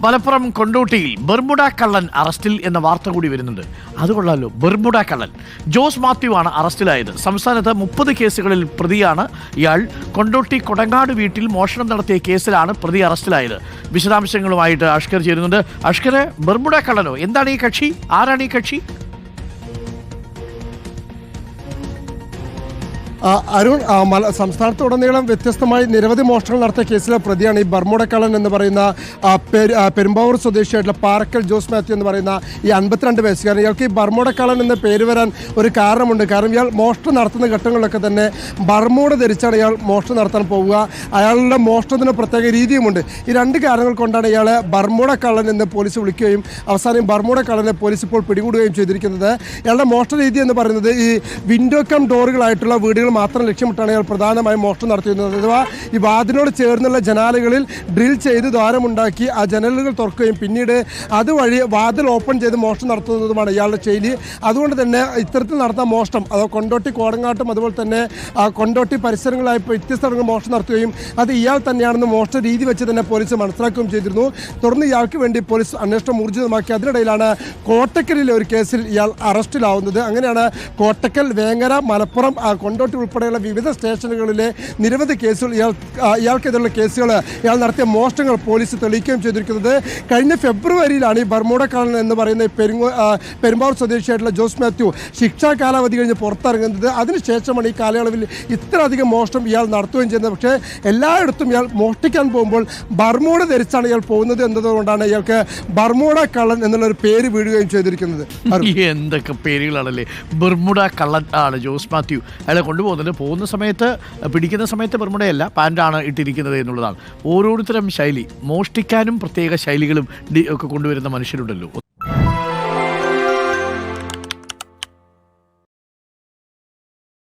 മലപ്പുറം കൊണ്ടോട്ടിയിൽ ബെർമുഡ കള്ളൻ അറസ്റ്റിൽ എന്ന വാർത്ത കൂടി വരുന്നുണ്ട്. അത് കൊള്ളാലോ കള്ളൻ. ജോസ് മാത്യു ആണ് അറസ്റ്റിലായത്. സംസ്ഥാനത്ത് മുപ്പത് കേസുകളിൽ പ്രതിയാണ് ഇയാൾ. കൊണ്ടോട്ടി കൊടങ്ങാട് വീട്ടിൽ മോഷണം നടത്തിയ കേസിലാണ് പ്രതി അറസ്റ്റിലായത്. വിശദാംശങ്ങളുമായിട്ട് അഷ്കർ ചേരുന്നുണ്ട്. അഷ്കര് ബെർമുഡ കള്ളനോ? എന്താണ് ഈ കക്ഷി? ആരാണ് ഈ കക്ഷി? അരുൺ സംസ്ഥാനത്തുടനീളം വ്യത്യസ്തമായി നിരവധി മോഷണങ്ങൾ നടത്തിയ കേസിലെ പ്രതിയാണ് ഈ ബർമുടക്കളൻ എന്ന് പറയുന്ന പെരുമ്പാവൂർ സ്വദേശിയായിട്ടുള്ള പാറക്കൽ ജോസ് മാത്യു എന്ന് പറയുന്ന ഈ അൻപത്തിരണ്ട് വയസ്സുകാരൻ. ഇയാൾക്ക് ഈ ബർമുടക്കളൻ എന്ന പേര് വരാൻ ഒരു കാരണമുണ്ട്. കാരണം ഇയാൾ മോഷണം നടത്തുന്ന ഘട്ടങ്ങളിലൊക്കെ തന്നെ ബർമൂട ധരിച്ചാണ് ഇയാൾ മോഷണം നടത്താൻ പോവുക. അയാളുടെ മോഷണത്തിന് പ്രത്യേക രീതിയുമുണ്ട്. ഈ രണ്ട് കാരണങ്ങൾ കൊണ്ടാണ് ഇയാളെ ബർമുട കള്ളൻ എന്ന് പോലീസ് വിളിക്കുകയും അവസാനം ബർമുട കള്ളനെ പോലീസ് ഇപ്പോൾ പിടികൂടുകയും ചെയ്തിരിക്കുന്നത്. ഇയാളുടെ മോഷണ രീതി എന്ന് പറയുന്നത് ഈ വിൻഡോ കം ഡോറുകളായിട്ടുള്ള വീടുകൾ മാത്രം ലക്ഷ്യമിട്ടാണ് ഇയാൾ പ്രധാനമായും മോഷണം നടത്തിയിരുന്നത്. അഥവാ ഈ വാതിനോട് ചേർന്നുള്ള ജനാലകളിൽ ഡ്രിൽ ചെയ്ത് ദ്വാരമുണ്ടാക്കി ആ ജനലുകൾ തുറക്കുകയും പിന്നീട് അതുവഴി വാതിൽ ഓപ്പൺ ചെയ്ത് മോഷണം നടത്തുന്നതുമാണ് ഇയാളുടെ ശൈലി. അതുകൊണ്ട് തന്നെ ഇത്തരത്തിൽ നടന്ന മോഷണം അത് കൊണ്ടോട്ടി കോടങ്ങാട്ടും അതുപോലെ തന്നെ ആ കൊണ്ടോട്ടി പരിസരങ്ങളായി വ്യത്യസ്തങ്ങൾ മോഷണം നടത്തുകയും അത് ഇയാൾ തന്നെയാണെന്ന് മോഷണ രീതി വെച്ച് തന്നെ പോലീസ് മനസ്സിലാക്കുകയും ചെയ്തിരുന്നു. തുടർന്ന് ഇയാൾക്ക് വേണ്ടി പോലീസ് അന്വേഷണം ഊർജിതമാക്കി. അതിനിടയിലാണ് കോട്ടക്കലിലെ ഒരു കേസിൽ ഇയാൾ അറസ്റ്റിലാവുന്നത്. അങ്ങനെയാണ് കോട്ടക്കൽ വേങ്ങര മലപ്പുറം കൊണ്ടോട്ടി ഉൾപ്പെടെയുള്ള വിവിധ സ്റ്റേഷനുകളിലെ നിരവധി കേസുകൾ ഇയാൾ ഇയാൾക്കെതിരെയുള്ള കേസുകൾ ഇയാൾ നടത്തിയ മോഷണങ്ങൾ പോലീസ് തെളിയിക്കുകയും ചെയ്തിരിക്കുന്നത്. കഴിഞ്ഞ ഫെബ്രുവരിയിലാണ് ഈ ബർമൂടക്കാരൻ എന്ന് പറയുന്ന പെരുമ്പാവൂർ സ്വദേശിയായിട്ടുള്ള ജോസ് മാത്യു ശിക്ഷാ കാലാവധി കഴിഞ്ഞ് പുറത്തിറങ്ങുന്നത്. അതിനുശേഷമാണ് ഈ കാലയളവിൽ ഇത്രയധികം മോഷണം ഇയാൾ നടത്തുകയും ചെയ്യുന്നത്. പക്ഷേ എല്ലായിടത്തും ഇയാൾ മോഷ്ടിക്കാൻ പോകുമ്പോൾ ബർമൂട ധരിച്ചാണ് ഇയാൾ പോകുന്നത് എന്നതുകൊണ്ടാണ് ഇയാൾക്ക് ബർമൂട കള്ളൻ എന്നുള്ള ഒരു പേര് വീഴുകയും ചെയ്തിരിക്കുന്നത്. എന്തൊക്കെ പേരുകളാണല്ലേ? ബെർമുഡ കള്ളൻ ആണ് ജോസ് മാത്യു. അയാളെ കൊണ്ടുപോകുന്നത് പോകുന്ന സമയത്ത് പിടിക്കുന്ന സമയത്ത് ബെർമുടയല്ല പാന്റാണ് ഇട്ടിരിക്കുന്നത് എന്നുള്ളതാണ്. ഓരോരുത്തരും ശൈലി മോഷ്ടിക്കാനും പ്രത്യേക ശൈലികളും ഒക്കെ കൊണ്ടുവരുന്ന മനുഷ്യരുണ്ടല്ലോ.